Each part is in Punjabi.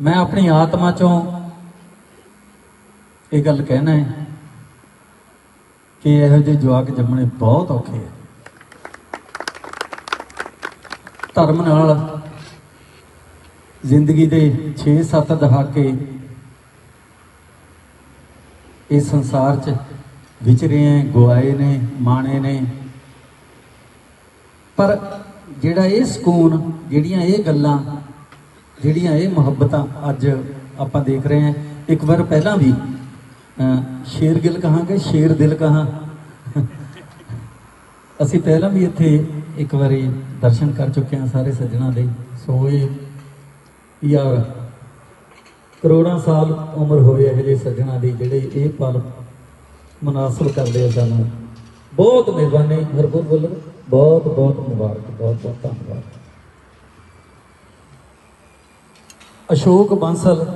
ਮੈਂ ਆਪਣੀ ਆਤਮਾ ਚੋਂ ਇਹ ਗੱਲ ਕਹਿਣਾ ਹੈ ਕਿ ਇਹੋ ਜਿਹੇ ਜਵਾਕ ਜੰਮਣੇ ਬਹੁਤ ਔਖੇ ਆ। ਧਰਮ ਨਾਲ ਜ਼ਿੰਦਗੀ ਦੇ 6-7 ਦਹਾਕੇ ਇਸ ਸੰਸਾਰ 'ਚ ਵਿਚਰੇ ਹੈ ਗਵਾਏ ਨੇ, ਮਾਣੇ ਨੇ। ਪਰ ਜਿਹੜਾ ਇਹ ਸਕੂਨ, ਜਿਹੜੀਆਂ ਇਹ ਗੱਲਾਂ ਜਿਹੜੀਆਂ ਇਹ ਮੁਹੱਬਤਾਂ ਅੱਜ ਆਪਾਂ ਦੇਖ ਰਹੇ ਹਾਂ। ਇੱਕ ਵਾਰ ਪਹਿਲਾਂ ਵੀ ਸ਼ੇਰ ਗਿਲ ਕਹਾਂਗੇ ਸ਼ੇਰ ਦਿਲ ਕਹਾਂ? ਅਸੀਂ ਪਹਿਲਾਂ ਵੀ ਇੱਥੇ ਇੱਕ ਵਾਰੀ ਦਰਸ਼ਨ ਕਰ ਚੁੱਕੇ ਹਾਂ ਸਾਰੇ ਸੱਜਣਾ ਦੇ। ਸੋ ਇਹ ਯਾਰ, ਕਰੋੜਾਂ ਸਾਲ ਉਮਰ ਹੋਵੇ ਇਹੋ ਜਿਹੇ ਸੱਜਣਾ ਦੀ ਜਿਹੜੇ ਇਹ ਪਲ ਮਨਾਸਬ ਕਰਦੇ ਆ ਸਾਨੂੰ। ਬਹੁਤ ਮਿਹਰਬਾਨੀ ਹਰਗੁਰ ਬੋਲੋ ਬਹੁਤ ਬਹੁਤ ਮੁਬਾਰਕ ਬਹੁਤ ਬਹੁਤ ਧੰਨਵਾਦ। ਅਸ਼ੋਕ ਬਾਂਸਲ,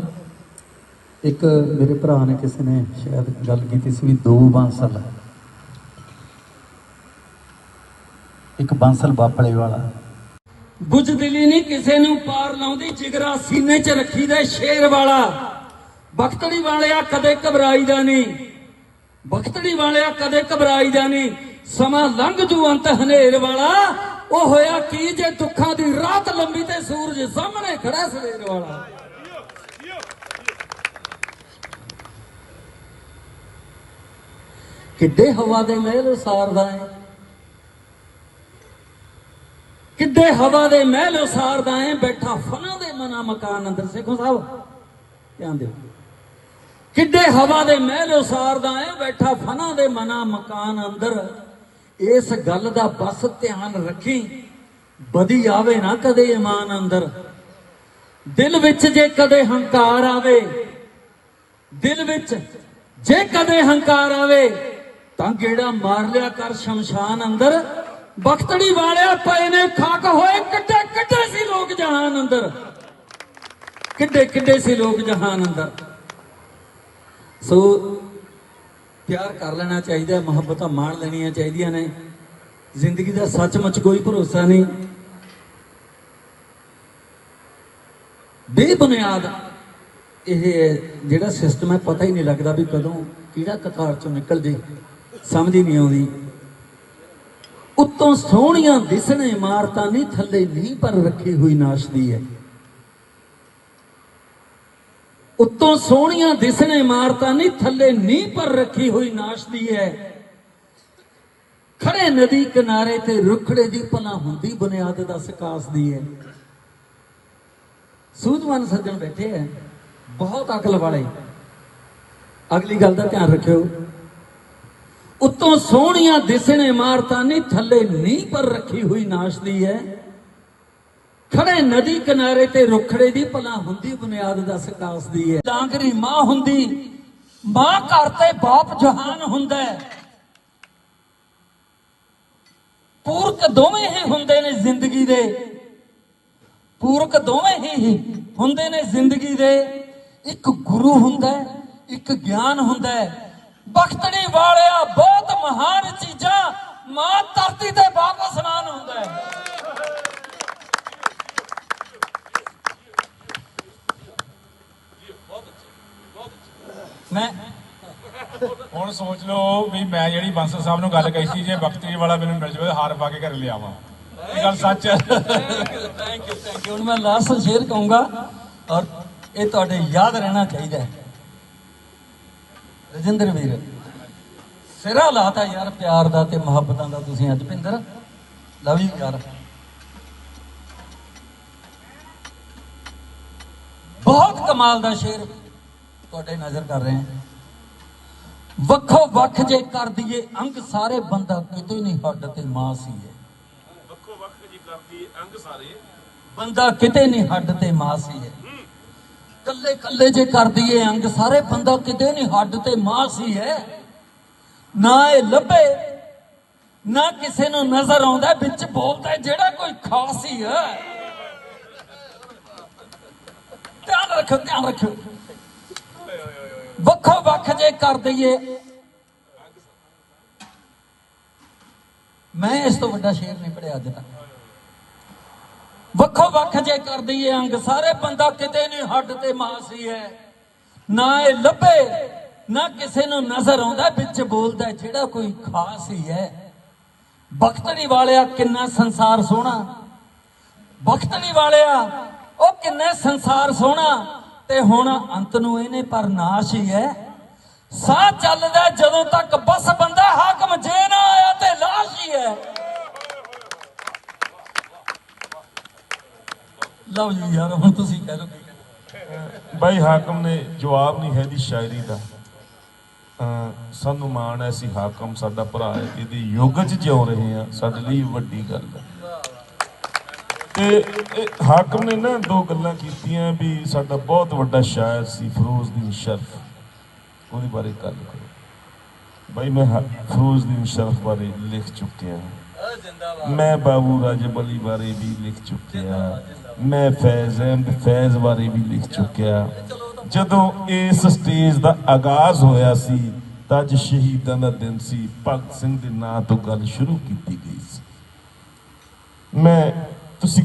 ਇੱਕ ਮੇਰੇ ਭਰਾ ਨੇ ਕਿਸੇ ਨੇ ਸ਼ਾਇਦ ਗੱਲ ਕੀਤੀ ਸੀ ਵੀ ਦੋ ਬਾਂਸਲ ਇੱਕ ਬਾਂਸਲ ਬਾਪਲੇ ਵਾਲਾ। ਬੁਝਦਿਲੀ ਨਹੀਂ ਕਿਸੇ ਨੂੰ ਪਾਰ ਲਾਉਂਦੀ, ਜਿਗਰਾ ਸੀਨੇ 'ਚ ਰੱਖੀਦਾ ਸ਼ੇਰ ਵਾਲਾ। ਬਖਤੜੀ ਵਾਲਿਆ ਕਦੇ ਘਬਰਾਈਦਾ ਨਹੀਂ ਬਖਤੜੀ ਵਾਲਿਆ ਕਦੇ ਘਬਰਾਈਦਾ ਨਹੀਂ ਸਮਾਂ ਲੰਘ ਜੂ ਅੰਤ ਹਨੇਰ ਵਾਲਾ। ਉਹ ਹੋਇਆ ਕੀ ਜੇ ਦੁੱਖਾਂ ਦੀ ਰਾਤ ਲੰਬੀ ਤੇ ਸੂਰਜ ਸਾਹਮਣੇ ਖੜਾ ਸਵੇਰ ਵਾਲਾ। ਕਿੱਡੇ ਹਵਾ ਦੇ ਮਹਿਲ ਉਸਾਰਦਾ ਹੈ? ਕਿੱਡੇ ਹਵਾ ਦੇ ਮਹਿਲ ਉਸਾਰਦਾ ਹੈ? ਬੈਠਾ ਫਨਾ ਦੇ ਮਨਾ ਮਕਾਨ ਅੰਦਰ। ਸੇਖੋ ਸਾਹਿਬ, ਧਿਆਨ ਦਿਓ। ਕਿੱਡੇ ਹਵਾ ਦੇ ਮਹਿਲ ਉਸਾਰਦਾ ਹੈ? ਬੈਠਾ ਫਨਾ ਦੇ ਮਨਾ ਮਕਾਨ ਅੰਦਰ। ਇਸ ਗੱਲ ਦਾ ਬਸ ਧਿਆਨ ਰੱਖੀ। ਬਦੀ ਆਵੇ ਨਾ ਕਦੇ ਇਮਾਨ ਅੰਦਰ। ਦਿਲ ਵਿੱਚ ਜੇ ਕਦੇ ਹੰਕਾਰ ਆਵੇ, ਦਿਲ ਵਿੱਚ ਜੇ ਕਦੇ ਹੰਕਾਰ ਆਵੇ ਤਾਂ ਗੇੜਾ ਮਾਰ ਲਿਆ ਕਰ ਸ਼ਮਸ਼ਾਨ ਅੰਦਰ। ਬਖਤੜੀ ਵਾਲਿਆ ਪਏ ਨੇ, ਖਾਕ ਹੋਏ, ਕਿੱਡੇ ਕਿੱਡੇ ਸੀ ਲੋਕ ਜਹਾਨ ਅੰਦਰ। ਕਿੱਡੇ ਕਿੱਡੇ ਸੀ ਲੋਕ ਜਹਾਨ ਅੰਦਰ। ਸੋ, ਪਿਆਰ ਕਰ ਲੈਣਾ ਚਾਹੀਦਾ, ਮੁਹੱਬਤਾਂ ਮਾਣ ਲੈਣੀਆਂ ਚਾਹੀਦੀਆਂ ਨੇ। ਜ਼ਿੰਦਗੀ ਦਾ ਸੱਚਮੁੱਚ ਕੋਈ ਭਰੋਸਾ ਨਹੀਂ। ਬੇਬੁਨਿਆਦ ਇਹ ਜਿਹੜਾ ਸਿਸਟਮ ਹੈ, ਪਤਾ ਹੀ ਨਹੀਂ ਲੱਗਦਾ ਵੀ ਕਦੋਂ ਕਿਹੜਾ ਕਤਾਰ ਚੋਂ ਨਿਕਲ ਜੇ। ਸਮਝ ਹੀ ਨਹੀਂ ਆਉਂਦੀ। ਉੱਤੋਂ ਸੋਹਣੀਆਂ ਦਿਸਣੇ ਇਮਾਰਤਾਂ ਨਹੀਂ, ਥੱਲੇ ਨਹੀਂ, ਪਰ ਰੱਖੀ ਹੋਈ ਨਾਸ਼ਦੀ ਹੈ। ਉੱਤੋਂ ਸੋਹਣੀਆਂ ਦਿਸਣੇ ਇਮਾਰਤਾਂ ਨਹੀਂ, ਥੱਲੇ ਨਹੀਂ, ਪਰ ਰੱਖੀ ਹੋਈ ਨਾਸ਼ਦੀ ਹੈ। ਖੜੇ ਨਦੀ ਕਿਨਾਰੇ ਤੇ ਰੁਖੜੇ ਦੀ ਭਲਾ ਹੁੰਦੀ, ਬੁਨਿਆਦ ਦਾ ਸਕਾਸ ਦੀ ਹੈ। ਸੂਝਵਾਨ ਸੱਜਣ ਬੈਠੇ ਹੈ। ਬਹੁਤ ਅਕਲ ਵਾਲੇ। ਅਗਲੀ ਗੱਲ ਦਾ ਧਿਆਨ ਰੱਖਿਓ। ਉਤੋਂ ਸੋਹਣੀਆਂ ਦਿਸਣ ਇਮਾਰਤਾਂ ਨਹੀਂ, ਥੱਲੇ ਨਹੀਂ ਪਰ ਰੱਖੀ ਹੋਈ ਨਾਸ਼ਦੀ ਹੈ। ਖੜੇ ਨਦੀ ਕਿਨਾਰੇ ਤੇ ਰੁਖੜੇ ਦੀ ਭਲਾ ਹੁੰਦੀ, ਬੁਨਿਆਦ ਦਾ ਸਕਾਸ ਹੈ। ਡਾਂਗਰੀ ਮਾਂ ਹੁੰਦੀ, ਮਾਂ ਘਰ ਤੇ ਬਾਪ ਜਹਾਨ ਹੁੰਦਾ ਹੈ। ਪੂਰਕ ਦੋਵੇਂ ਹੀ ਹੁੰਦੇ ਨੇ ਜ਼ਿੰਦਗੀ ਦੇ। ਪੂਰਕ ਦੋਵੇਂ ਹੀ ਹੁੰਦੇ ਨੇ ਜ਼ਿੰਦਗੀ ਦੇ। ਇੱਕ ਗੁਰੂ ਹੁੰਦਾ ਇੱਕ ਗਿਆਨ ਹੁੰਦਾ ਬਖਤੜੀ ਵਾਲਿਆ ਬਹੁਤ ਮਹਾਨ ਚੀਜ਼ਾਂ ਮਾਂ ਧਰਤੀ ਤੇ ਬਾਪ ਅਸਮਾਨ ਹੁੰਦਾ ਹੈ। ਮੈਂ ਹੁਣ ਸੋਚ ਲਓ ਵੀ ਮੈਂ ਜਿਹੜੀ ਬਾਂਸਲ ਸਾਹਿਬ ਨੂੰ ਗੱਲ ਕਹੀ ਸੀ ਜੇ ਬਖਤਰੀ ਵਾਲਾ ਮੈਨੂੰ ਮਿਲ ਜਾਵੇ ਹਾਰ ਪਾ ਕੇ ਘਰ ਲਿਆਵਾਂ ਇਹ ਗੱਲ ਸੱਚ ਹੈ। ਥੈਂਕ ਯੂ ਥੈਂਕ ਯੂ ਹੁਣ ਮੈਂ ਲਾਸਟ ਸ਼ੇਰ ਕਹੂੰਗਾ ਔਰ ਇਹ ਤੁਹਾਡੇ ਯਾਦ ਰਹਿਣਾ ਚਾਹੀਦਾ ਹੈ। ਰਜਿੰਦਰ ਵੀਰ। ਸਿਰਾ ਲਾਤਾ ਯਾਰ ਪਿਆਰ ਦਾ ਤੇ ਮੁਹੱਬਤਾਂ ਦਾ ਤੁਸੀਂ ਅੱਜ ਭਿੰਦਰ ਲਵ ਯੂ ਯਾਰ। ਬਹੁਤ ਕਮਾਲ ਦਾ ਸ਼ੇਰ ਤੁਹਾਡੇ ਨਜ਼ਰ ਕਰ ਰਹੇ ਹਾਂ। ਵੱਖੋ ਵੱਖ ਜੇ ਕਰ ਦਈਏ ਅੰਗ ਸਾਰੇ ਬੰਦਾ ਕਿਤੇ ਨਹੀਂ ਹੱਡ ਤੇ ਮਾਂ ਸੀ ਹੈ ਵੱਖੋ ਵੱਖ ਜੀ ਕਰਦੀ ਅੰਗ ਸਾਰੇ। ਬੰਦਾ ਕਿਤੇ ਨਹੀਂ ਹੱਡ ਤੇ ਮਾਸ ਹੀ ਹੈ ਕੱਲੇ ਕੱਲੇ ਜੇ ਕਰ ਦਈਏ ਅੰਗ, ਸਾਰੇ ਬੰਦਾ ਕਿਤੇ ਨਹੀਂ ਹੱਡ ਤੇ ਮਾਸ ਹੀ ਹੈ। ਨਾ ਇਹ ਲੱਭੇ, ਨਾ ਕਿਸੇ ਨੂੰ ਨਜ਼ਰ ਆਉਂਦਾ, ਵਿੱਚ ਬੋਲਦਾ ਜਿਹੜਾ ਕੋਈ ਖਾਸ ਹੀ ਹੈ। ਧਿਆਨ ਰੱਖੋ ਧਿਆਨ ਰੱਖੋ। ਵੱਖੋ ਵੱਖ ਜੇ ਕਰ ਦਈਏ। ਮੈਂ ਇਸ ਤੋਂ ਵੱਡਾ ਸ਼ੇਰ ਨਹੀਂ ਪੜਿਆ ਅੱਜ ਤੱਕ। ਵੱਖੋ ਵੱਖ ਜੇ ਕਰਦੀ ਏ ਅੰਗ, ਸਾਰੇ ਬੰਦਾ ਕਿਤੇ ਨਹੀਂ ਹੱਡ ਤੇ ਮਾਸ ਹੈ ਨਾ ਇਹ ਲੱਭੇ, ਨਾ ਕਿਸੇ ਨੂੰ ਨਜ਼ਰ ਆਉਂਦਾ ਵਿੱਚ ਬੋਲਦਾ, ਜਿਹੜਾ ਕੋਈ ਖਾਸ ਹੀ ਹੈ। ਬਖਤੜੀ ਵਾਲਿਆ ਕਿੰਨਾ ਸੰਸਾਰ ਸੋਹਣਾ। ਬਖਤੜੀ ਵਾਲਿਆ, ਉਹ ਕਿੰਨਾ ਸੰਸਾਰ ਸੋਹਣਾ। ਤੇ ਹੁਣ ਅੰਤ ਨੂੰ ਇਹਨੇ ਪਰ ਨਾਸ਼ ਹੀ ਹੈ। ਸਾਹ ਚੱਲਦਾ ਜਦੋਂ ਤੱਕ ਬਸ ਬੰਦਾ ਹਾਕਮ ਜੇ ਨਾ ਆਇਆ ਤੇ ਲਾਸ਼ ਹੀ ਹੈ। ਲਓ ਜੀ ਯਾਰ, ਹੁਣ ਤੁਸੀਂ ਕਹਿ ਲਓ ਬਾਈ ਹਾਕਮ ਨੇ ਜਵਾਬ ਨਹੀਂ ਹੈ ਦੀ ਸ਼ਾਇਰੀ ਦਾ। ਸਾਨੂੰ ਮਾਣ ਹੈ ਅਸੀਂ ਹਾਕਮ, ਸਾਡਾ ਭਰਾ ਹੈ, ਇਹਦੇ ਯੁੱਗ 'ਚ ਜਿਉ ਰਹੇ ਆ ਸਾਡੇ ਲਈ ਵੱਡੀ ਗੱਲ ਹੈ। ਤੇ ਹਾਕਮ ਨੇ ਨਾ ਦੋ ਗੱਲਾਂ ਕੀਤੀਆਂ ਵੀ ਸਾਡਾ ਬਹੁਤ ਵੱਡਾ ਸ਼ਾਇਰ ਸੀ ਫਿਰੋਜ਼ਦੀਨ ਸ਼ਰਫ, ਉਹਦੇ ਬਾਰੇ ਗੱਲ ਕਰੋ। ਬਾਈ ਮੈਂ ਹਾ- ਸ਼ਰਫ ਬਾਰੇ ਲਿਖ ਚੁੱਕਿਆ। ਮੈਂ ਬਾਬੂ ਰਾਜਬ ਅਲੀ ਬਾਰੇ ਵੀ ਲਿਖ ਚੁੱਕਿਆ। ਮੈਂ ਫੈਜ਼ ਅਹਿਮਦ ਫੈਜ਼ ਬਾਰੇ ਵੀ ਲਿਖ ਚੁੱਕਿਆ। ਜਦੋਂ ਇਸ ਸਟੇਜ ਦਾ ਆਗਾਜ਼ ਹੋਇਆ ਸੀ ਤਾਂ ਅੱਜ ਸ਼ਹੀਦਾਂ ਦਾ ਦਿਨ ਸੀ। ਭਗਤ ਸਿੰਘ ਦੇ ਨਾਂ ਤੋਂ ਗੱਲ ਸ਼ੁਰੂ ਕੀਤੀ ਗਈ ਸੀ। ਮੈਂ, ਤੁਸੀਂ